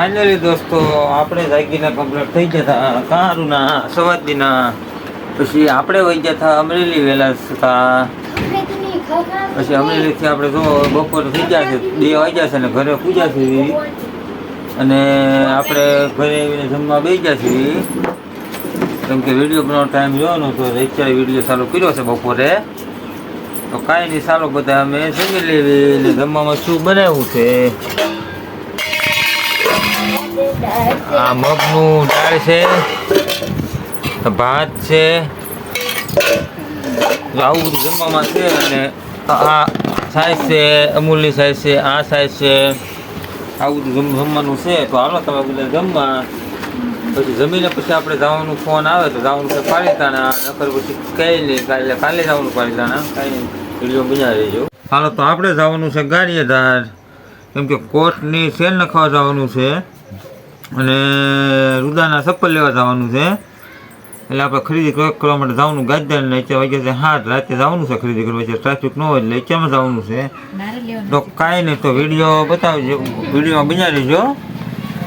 Finally દોસ્તો, આપણે જાગીને કમ્પ્લીટ થઈ જતા કારુના, સવાદીના. પછી આપણે વહી જતા અમરેલી વહેલા હતા પછી અમરેલીથી આપણે જો બપોર થઈ ગયા છે, બે વાગ્યા છે ને ઘરે પૂજા છે. અને આપણે ઘરે આવીને જમવા બેસી ગયા છીએ કેમ કે વીડિયો બનાવવાનો ટાઈમ જોવાનો તો અત્યારે વીડિયો ચાલુ કર્યો છે બપોરે. તો કાંઈ નહીં, ચાલો બધા અમે જમી લેવી ને જમવામાં શું બનાવ્યું છે? આ મગનું દાળ છે, ભાત છે. આવું બધું જમવામાં છે અને આ સાઈઝ છે, અમૂલની સાઈઝ છે, આ સાઈઝ છે. આવું બધું જમવાનું છે. તો હાલો તમે બધા જમવા. પછી જમીને પછી આપણે જવાનું, ફોન આવે તો જવાનું છે પાલીતાણા. નકર પછી કઈ નહીં કાલે કાલે જવાનું પાલીતાણા. કાંઈ વીડિયો બન્યા રહેજો હાલો તો આપણે જવાનું છે ગારિયાધાર. કેમ કે કોટની સેલ નખાવા જવાનું છે અને રુદાના ચપ્પલ લેવા જવાનું છે. એટલે આપણે ખરીદી કરવા માટે જવાનું ગાજદાર ને અત્યારે વાગ્યા છે હાથ રાતે જવાનું છે ખરીદી કરવા છે ટ્રાફિક ન હોય એટલે અત્યારમાં જવાનું છે. તો કાંઈ નહીં તો વીડિયો બતાવજો વિડીયોમાં બન્યા રહેજો.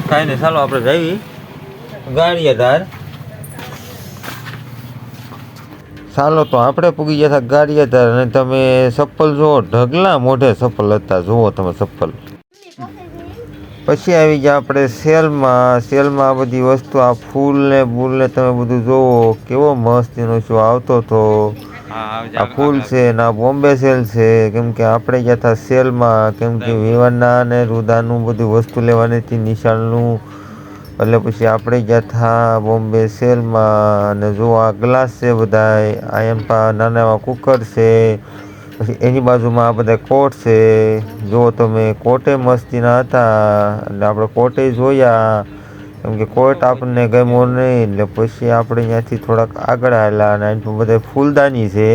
કાંઈ નહીં ચાલો આપણે જઈએ. ગાડિયાધાર. ચાલો તો આપણે પૂગી ગયા હતા ગાડિયાધાર અને તમે ચપ્પલ જુઓ ઢગલા મોઢે ચપ્પલ હતા. જુઓ તમે ચપ્પલ. પછી આવી ગયા આપણે સેલમાં. સેલમાં આ બધી વસ્તુ આ ફૂલ ને બૂલ ને તમે બધું જોવો કેવો મસ્ત એનો શો આવતો હતો. આ ફૂલ છે ને આ બોમ્બે સેલ છે. કેમ કે આપણે ગયા હતા સેલમાં કેમ કે વિવાના ને રુદાનું બધી વસ્તુ લેવાની હતી નિશાળનું. એટલે પછી આપણે ગયા હતા બોમ્બે સેલમાં અને જો આ ગ્લાસ છે બધાય, આ એમ નાના એવા કુકર છે, પછી એની બાજુમાં આ બધા કોટ છે. જો તમે કોટે મસ્તીના હતા, એટલે આપણે કોટે જોયા. કેમ કે કોટ આપણને ગમ્યો નહીં, એટલે પછી આપણે ત્યાંથી થોડાક આગળ આવેલા અને એની બધા ફૂલદાની છે.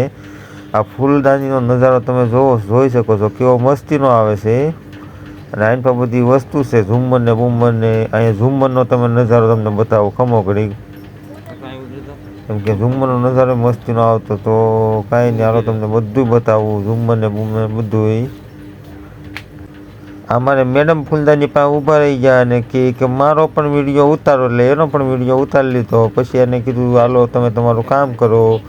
આ ફૂલદાનીનો નજારો તમે જોવો જોઈ શકો છો, કેવો મસ્તીનો આવે છે. અને પર બધી વસ્તુ છે, ઝુમ્મર ને બુમ્મર ને, અહીંયા ઝુમ્મરનો તમે નજારો તમને બતાવો, ખમો ઘડી કેમ કે ઝુમ્મરનો નજારો મસ્તીનો આવતો તો કાંઈ નહીં, હાલો તમને બધું બતાવું, ઝુમ્મર ને બુમ્મર બધું અમારે મેડમ ફૂલદાની પાસે ઊભા રહી ગયા અને કે મારો પણ વીડિયો ઉતારો, એટલે એનો પણ વીડિયો ઉતારી લીધો. પછી એને કીધું, હાલો, તમે તમારું કામ કરો.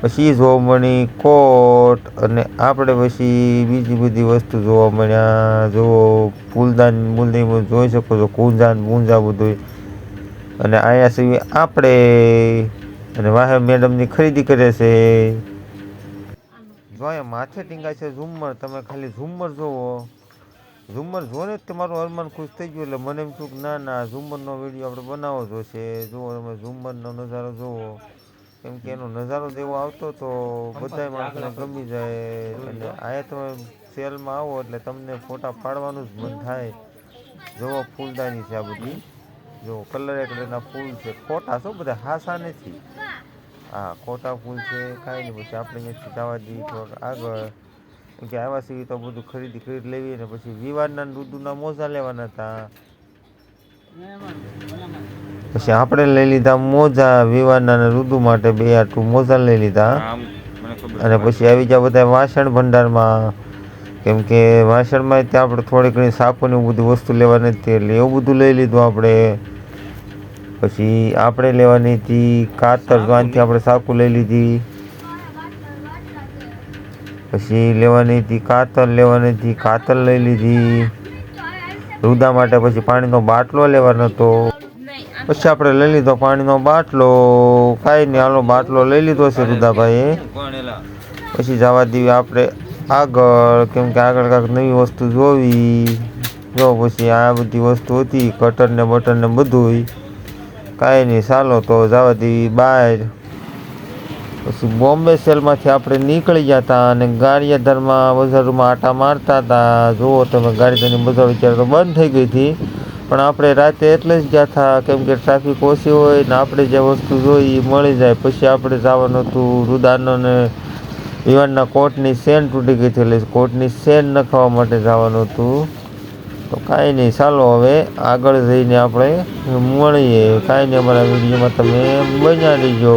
પછી જોવા મળી કોટ અને આપણે પછી બીજી બધી વસ્તુ જોવા મળ્યા. જુઓ ફૂલદાન મૂલદાન બધું જોઈ શકો છો, કુંજાન પૂંજા બધું. અને અહીંયા સિવાય આપણે અને વાહે મેડમની ખરીદી કરે છે. જો અહીંયા માથે ટીંગાય છે ઝુમ્મર, તમે ખાલી ઝુમ્મર જોવો. ઝુમ્મર જોને જ તમારું અરમાન ખુશ થઈ ગયું. એટલે મને એમ થયું કે ના ના ઝુમ્મરનો વીડિયો આપણે બનાવવો જોશે. જુઓ તમે ઝુમ્મરનો નજારો જુઓ. કેમ કે એનો નજારો જેવો આવતો તો બધાય માણસને ગમી જાય. અને અહીંયા તમે સેલમાં આવો એટલે તમને ફોટા પાડવાનું જ મન થાય. જોવો ફૂલદાની છે આ બધી. જો કલરે કલરના ફૂલ છે. ખોટા શું બધા હાસા નથી હા ખોટા ફૂલ છે કાંઈ નહીં. પછી આપણે અહીંયાથી જવા દઈએ થોડાક આગળ. કેમ કે આવ્યા છીએ તો બધું ખરીદી ખરીદ લેવી અને પછી વિવાદના ઋતુના મોજા લેવાના હતા. પછી આપણે લઈ લીધા મોજા વિવાદના ને રુદુ માટે બે આટલું મોજા લઈ લીધા. અને પછી આવી ગયા બધા વાસણ ભંડારમાં. કેમ કે વાસણમાં ત્યાં આપણે થોડી ઘણી સાપોની એવું બધી વસ્તુ લેવાની હતી એટલે એવું બધું લઈ લીધું આપણે. પછી આપણે લેવાની હતી કાતર જોવાનથી આપણે સાકુ લઈ લીધી. પછી લેવાની હતી કાતર લેવાની હતી કાતર લઈ લીધી. રુદા માટે પછી પાણીનો બાટલો લેવાનો હતો. પછી આપણે લઈ લીધો પાણીનો બાટલો. કાંઈ નહીં, હાલો બાટલો લઈ લીધો છે રુદાભાઈએ પછી જવા દેવી આપણે આગળ, કેમ કે આગળ કાંઈક નવી વસ્તુ જોવી. જો પછી આ બધી વસ્તુ હતી, કટર ને બટર ને બધુંય. કાંઈ નહીં, ચાલો તો જવા દેવી બહાર. પછી બોમ્બે સેલમાંથી આપણે નીકળી ગયા હતા અને ગારિયાધારમાં, બજારમાં આટા મારતા હતા. જુઓ તમે, ગારિયાધારની બજાર વિચાર તો બંધ થઈ ગઈ હતી. પણ આપણે રાતે એટલે જ ગયા હતા કેમ કે ટ્રાફિક ઓછી હોય ને આપણે જે વસ્તુ જોઈ એ મળી જાય. પછી આપણે જવાનું હતું રુદાનો ને વિવાનના કોટની સેન તૂટી ગઈ હતી એટલે કોટની સેન નખાવા માટે જવાનું હતું. તો કાંઈ નહીં, ચાલો હવે આગળ જઈને આપણે મળીએ. કાંઈ નહીં, અમારા વિડીયોમાં તમે બન્યા રહીજો.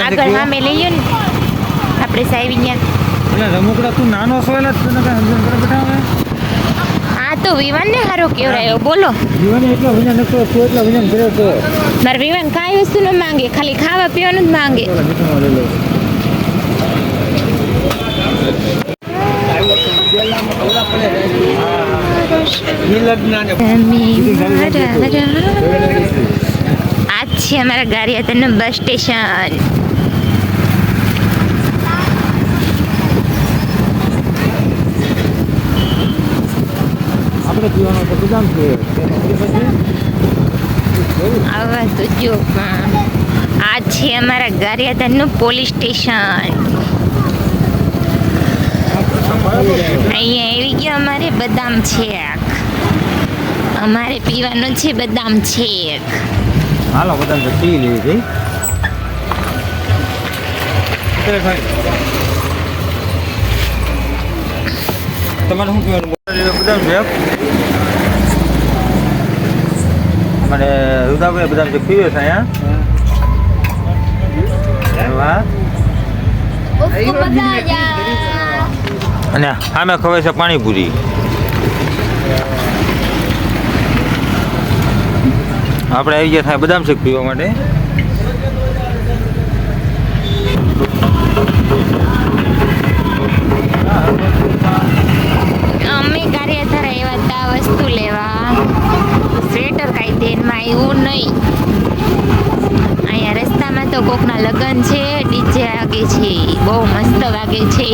આગળ સામે લઈએ ને આપણે સાહેબ ત્યાં એટલે રમકડા તું નાનો છો એટલે તને કઈ સમજણ કરે બેટા હવે આ તો વિવાન ને હારો કેવરાયો બોલો જીવન એટલો વિજ્ઞાન નતો તું એટલો વિજ્ઞાન કર્યો તો મારે વિવાન કાંઈ વસ્તુ ન માંગે ખાલી ખાવા પીવાનું જ માંગે પેલા મીઠામાં લઈ લો આ છે અમારા ગારિયાતરનું બસ સ્ટેશન. આપણે પીવાનો તો બદામ આવા તો જો આ છે અમારા ગારિયાધરનું પોલીસ સ્ટેશન. અહીંયા આવી ગયો અમારે બદામ છેક. અમારે પીવાનું છે બદામ છેક. હાલો બદામ તો પી લેવી છે તમારે શું કહેવાનું? બદામ છે? મને રુદાભાઈ બદામ છે પીવે છે અહીંયા. અને આમે ખવાય છે પાણીપુરી. આપણે આવી ગયા થાય બદામ શેક પીવા માટે. અમે કાર્યધર એવા હતા વસ્તુ લેવા. સ્વેટર કાંઈ ધ્યાનમાં આવ્યું નહીં. અહીંયા રસ્તામાં તો કોકના લગ્ન છે, ડીજે વાગે છે, બહુ મસ્ત વાગે છે.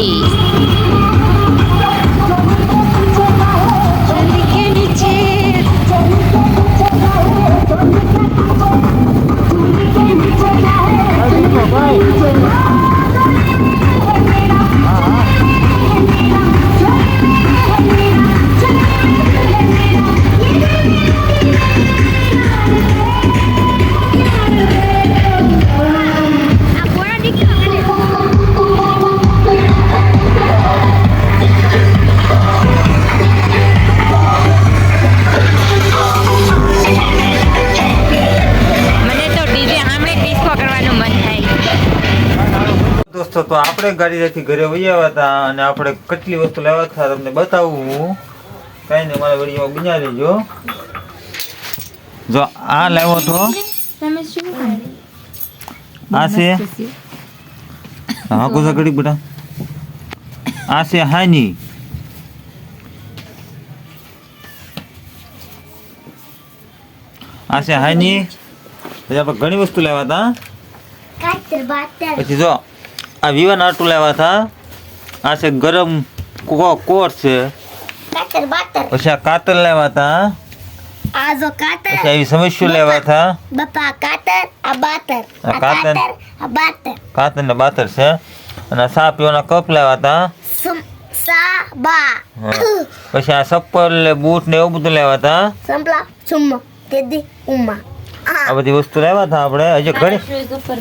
દોસ્તો તો આપણે ગાડીથી ઘરે વહી આવ્યા હતા અને આપણે કેટલી વસ્તુ લેવા હતા તમને બતાવું. હું કાંઈ નહીં મારા વિડીયોમાં બન્યા લેજો જો આ લાવ્યો તો. તમે શું આ છે. હા કોસા ઘડી બેટા આ છે હાની. આ છે હાની. પછી આપણે ઘણી વસ્તુ લાવ્યા હતા. પછી જો આ વિવાન આટું લાવ્યા હતા આ છે ગરમ કો- કોર છે. પછી આ કાતર લાવ્યા હતા કાતર પછી આવી સમસ્યું લેવા હતા બપા કાતર આ બાતર આ આ કાતર. કાતર આ બાતર. કાતર ને બાતર છે. અને સા પીવાના કપ લાવ્યા હતા સા બા. પછી આ ચપ્પલ બૂટ ને એવું બધું લાવ્યા હતા સંપલા સુમ્મો તેદી ઉમા. આ બધી વસ્તુ લાવ્યા હતા આપણે. હજી ઘણી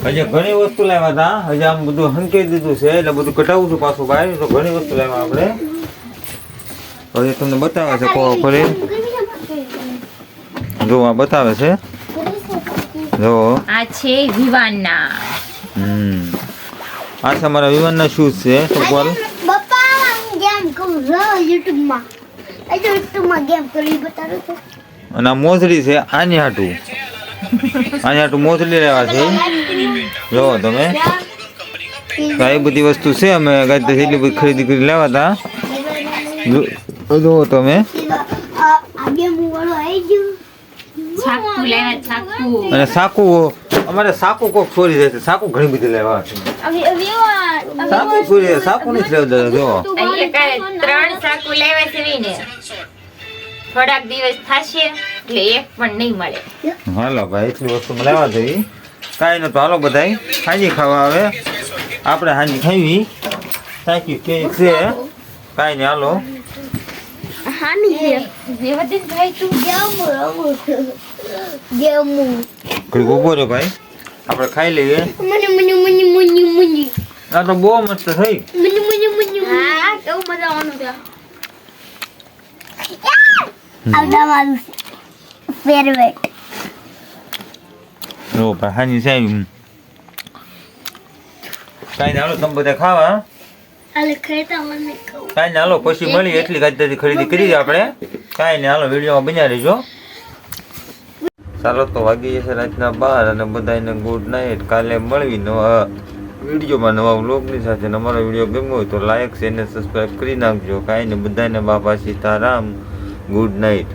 હજી ઘણી વસ્તુ લાવ્યા હતા. હજી આમ બધું હંકેઈ દીધું છે એટલે બધું કટાવું છું પાછું બહાર. તો ઘણી વસ્તુ લાવ્યા આપણે. હવે તમને બતાવે છે કોળો ફરી. જો આ બતાવે છે. જો. આ છે વિવાનના. હમ. આ છે મારા વિમાનના શૂઝ છે. ચપ્પલ બપા ગેમ કરું રો યુટ્યુબમાં આ યુટ્યુબમાં ગેમ કરી બતાડો તો અને આ મોજડી છે આની હાટું. આની તો મોજડી લેવા છે. જોવો તમે. તો બધી વસ્તુ છે, અમે ગાય એટલી બધી ખરીદી કરી લેવા હતા. જુઓ તમે. અને સાકુ, અમારે સાકુ કોક ચોરી જાય છે. સાકુ ઘણી બધી લેવા છે. સાકુ જાય સાકુ નથી લેવા જો ત્રણ સાકુ લેવા છે થોડાક દિવસ થશે. એટલે એક પણ નહીં મળે. હાલો ભાઈ એટલી વસ્તુ લેવા જઈ કાંઈ નતું હાલો બધાય હાજી ખાવા આવે. આપણે હાજી ખાવી યુ કે છે? કાંઈ નહીં હાલો. ભાઈ. આપણે ખાઈ લઈએ. મને મને મને મને મને. આ તો બહુ મસ્ત થઈ. મને મને મને હા કેવું મજા આવવાનું ત્યાં આ રો ભાઈ હાની સાહેબ કાંઈ ના હાલો તમે બધા ખાવા કાંઈ ના હાલો પછી મળી એટલી ખાદ્યથી ખરીદી કરી આપણે. કાંઈ નહીં હાલો વિડીયોમાં બન્યા રહેજો. ચાલો તો વાગી જશે રાતના બાર અને બધાને ગુડ નાઇટ કાલે મળવી નવા વિડીયોમાં નવા વ્લોગની સાથે. અમારો વીડિયો ગમ્યો હોય તો લાઈક શેર ને સબસ્ક્રાઈબ કરી નાખજો. કાંઈ ને બધાને બાપા સીતારામ ગુડ નાઇટ